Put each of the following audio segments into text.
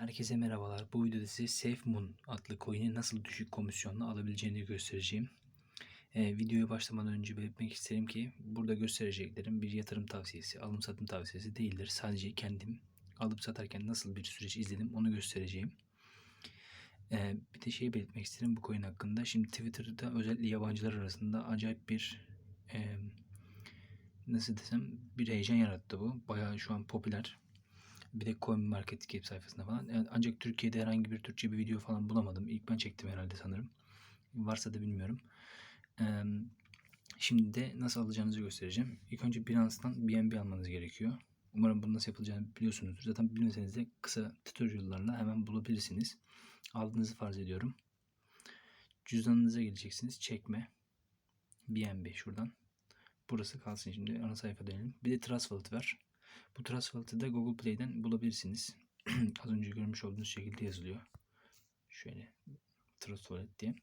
Herkese merhabalar. Bu videoda size SafeMoon adlı coin'i nasıl düşük komisyonla alabileceğini göstereceğim. Ee, videoya başlamadan önce belirtmek isterim ki burada göstereceklerim bir yatırım tavsiyesi, alım satım tavsiyesi değildir. Sadece kendim alıp satarken nasıl bir süreç izledim onu göstereceğim. Ee, bir de şey belirtmek isterim bu coin hakkında. Şimdi Twitter'da özellikle yabancılar arasında acayip bir e, nasıl desem bir heyecan yarattı bu. Bayağı şu an popüler. Bir de Coin Market Cap sayfasında falan. Ancak Türkiye'de herhangi bir Türkçe bir video falan bulamadım. İlk ben çektim herhalde sanırım. Varsa da bilmiyorum. Şimdi de nasıl alacağınızı göstereceğim. İlk önce Binance'dan BNB almanız gerekiyor. Umarım bunu nasıl yapılacağını biliyorsunuzdur. Zaten bilmeseniz de kısa tutorial'larla hemen bulabilirsiniz. Aldığınızı farz ediyorum. Cüzdanınıza geleceksiniz. Çekme. BNB şuradan. Burası kalsın şimdi. Ana sayfa dönelim. Bir de Trust Wallet var. Bu Wallet'ı da Google Play'den bulabilirsiniz. Az önce görmüş olduğunuz şekilde yazılıyor. Şöyle Wallet diye.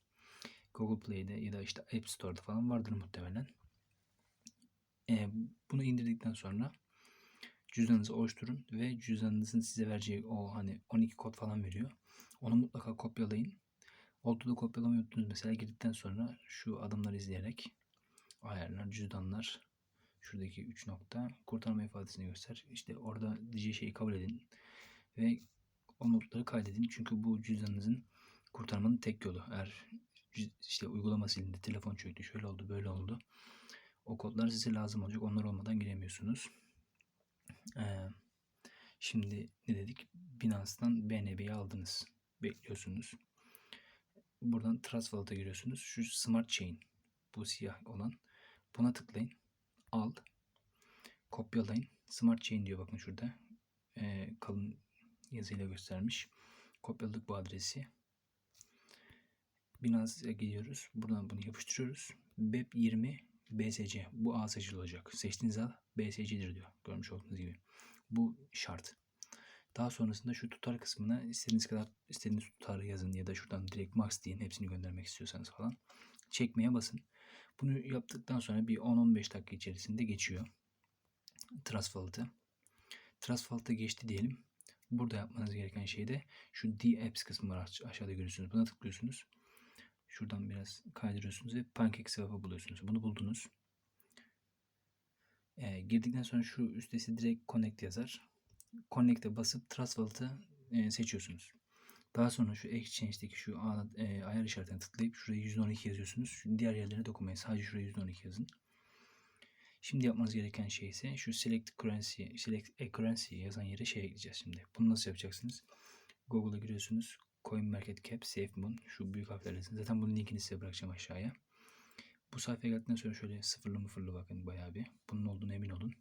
Google Play'de ya da işte App Store'da falan vardır muhtemelen. Ee, bunu indirdikten sonra cüzdanınızı oluşturun ve cüzdanınızın size vereceği o hani 12 kod falan veriyor. Onu mutlaka kopyalayın. Oldu da kopyalamayı unuttunuz mesela girdikten sonra şu adımları izleyerek ayarlar, cüzdanlar, şuradaki 3 nokta kurtarma ifadesini göster. İşte orada diyeceği şeyi kabul edin ve o notları kaydedin. Çünkü bu cüzdanınızın kurtarmanın tek yolu. Eğer işte uygulama silindi, telefon çöktü, şöyle oldu, böyle oldu. O kodlar size lazım olacak. Onlar olmadan giremiyorsunuz. Ee, şimdi ne dedik? Binance'dan BNB'yi aldınız. Bekliyorsunuz. Buradan Trust Wallet'a giriyorsunuz. Şu Smart Chain. Bu siyah olan. Buna tıklayın al. Kopyalayın. Smart Chain diyor bakın şurada. Ee, kalın yazıyla göstermiş. Kopyaladık bu adresi. Binance'a gidiyoruz. Buradan bunu yapıştırıyoruz. BEP20 BSC. Bu A seçili olacak. Seçtiğiniz A BSC'dir diyor. Görmüş olduğunuz gibi. Bu şart. Daha sonrasında şu tutar kısmına istediğiniz kadar istediğiniz tutarı yazın ya da şuradan direkt max deyin hepsini göndermek istiyorsanız falan. Çekmeye basın. Bunu yaptıktan sonra bir 10-15 dakika içerisinde geçiyor. Trust Wallet'a geçti diyelim. Burada yapmanız gereken şey de şu D-Apps kısmı var aşağıda görüyorsunuz. Buna tıklıyorsunuz. Şuradan biraz kaydırıyorsunuz ve PancakeSwap'ı buluyorsunuz. Bunu buldunuz. Ee, girdikten sonra şu üstesi direkt Connect yazar. Connect'e basıp Trust Wallet'ı e, seçiyorsunuz. Daha sonra şu Exchange'deki şu e, ayar işaretine tıklayıp şuraya 112 yazıyorsunuz. Diğer yerlere dokunmayın. Sadece şuraya 112 yazın. Şimdi yapmanız gereken şey ise şu Select Currency, Select a Currency yazan yere şey ekleyeceğiz şimdi. Bunu nasıl yapacaksınız? Google'a giriyorsunuz. Coin Market Cap, SafeMoon. Şu büyük harflerle. Zaten bunun linkini size bırakacağım aşağıya. Bu sayfaya geldikten sonra şöyle sıfırlı mıfırlı bakın bayağı bir. Bunun olduğunu emin olun.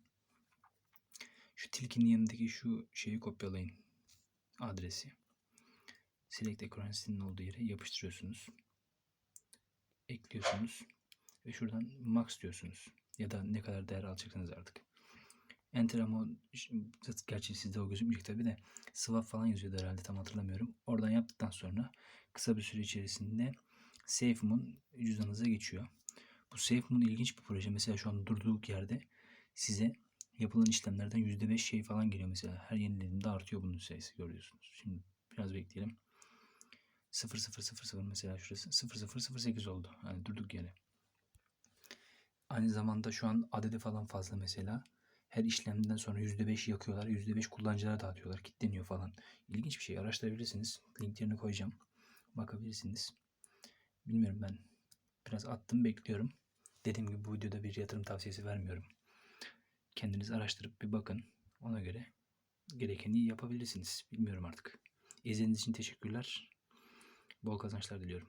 Şu tilkinin yanındaki şu şeyi kopyalayın. Adresi. Select Currency'nin olduğu yere yapıştırıyorsunuz. Ekliyorsunuz. Ve şuradan max diyorsunuz. Ya da ne kadar değer alacaksınız artık. Enter ama gerçi sizde o gözükmeyecek tabi de swap falan yazıyordu herhalde tam hatırlamıyorum. Oradan yaptıktan sonra kısa bir süre içerisinde SafeMoon cüzdanınıza geçiyor. Bu SafeMoon ilginç bir proje. Mesela şu an durduğuk yerde size yapılan işlemlerden %5 şey falan geliyor mesela. Her yenilediğinde artıyor bunun sayısı görüyorsunuz. Şimdi biraz bekleyelim. 0000 mesela şurası 0008 oldu. Yani durduk yere. Aynı zamanda şu an adedi falan fazla mesela. Her işlemden sonra %5 yakıyorlar. %5 kullanıcılara dağıtıyorlar. Kitleniyor falan. İlginç bir şey. Araştırabilirsiniz. Linklerini koyacağım. Bakabilirsiniz. Bilmiyorum ben. Biraz attım bekliyorum. Dediğim gibi bu videoda bir yatırım tavsiyesi vermiyorum. Kendiniz araştırıp bir bakın. Ona göre gerekeni yapabilirsiniz. Bilmiyorum artık. İzlediğiniz için teşekkürler. Bol kazançlar diliyorum.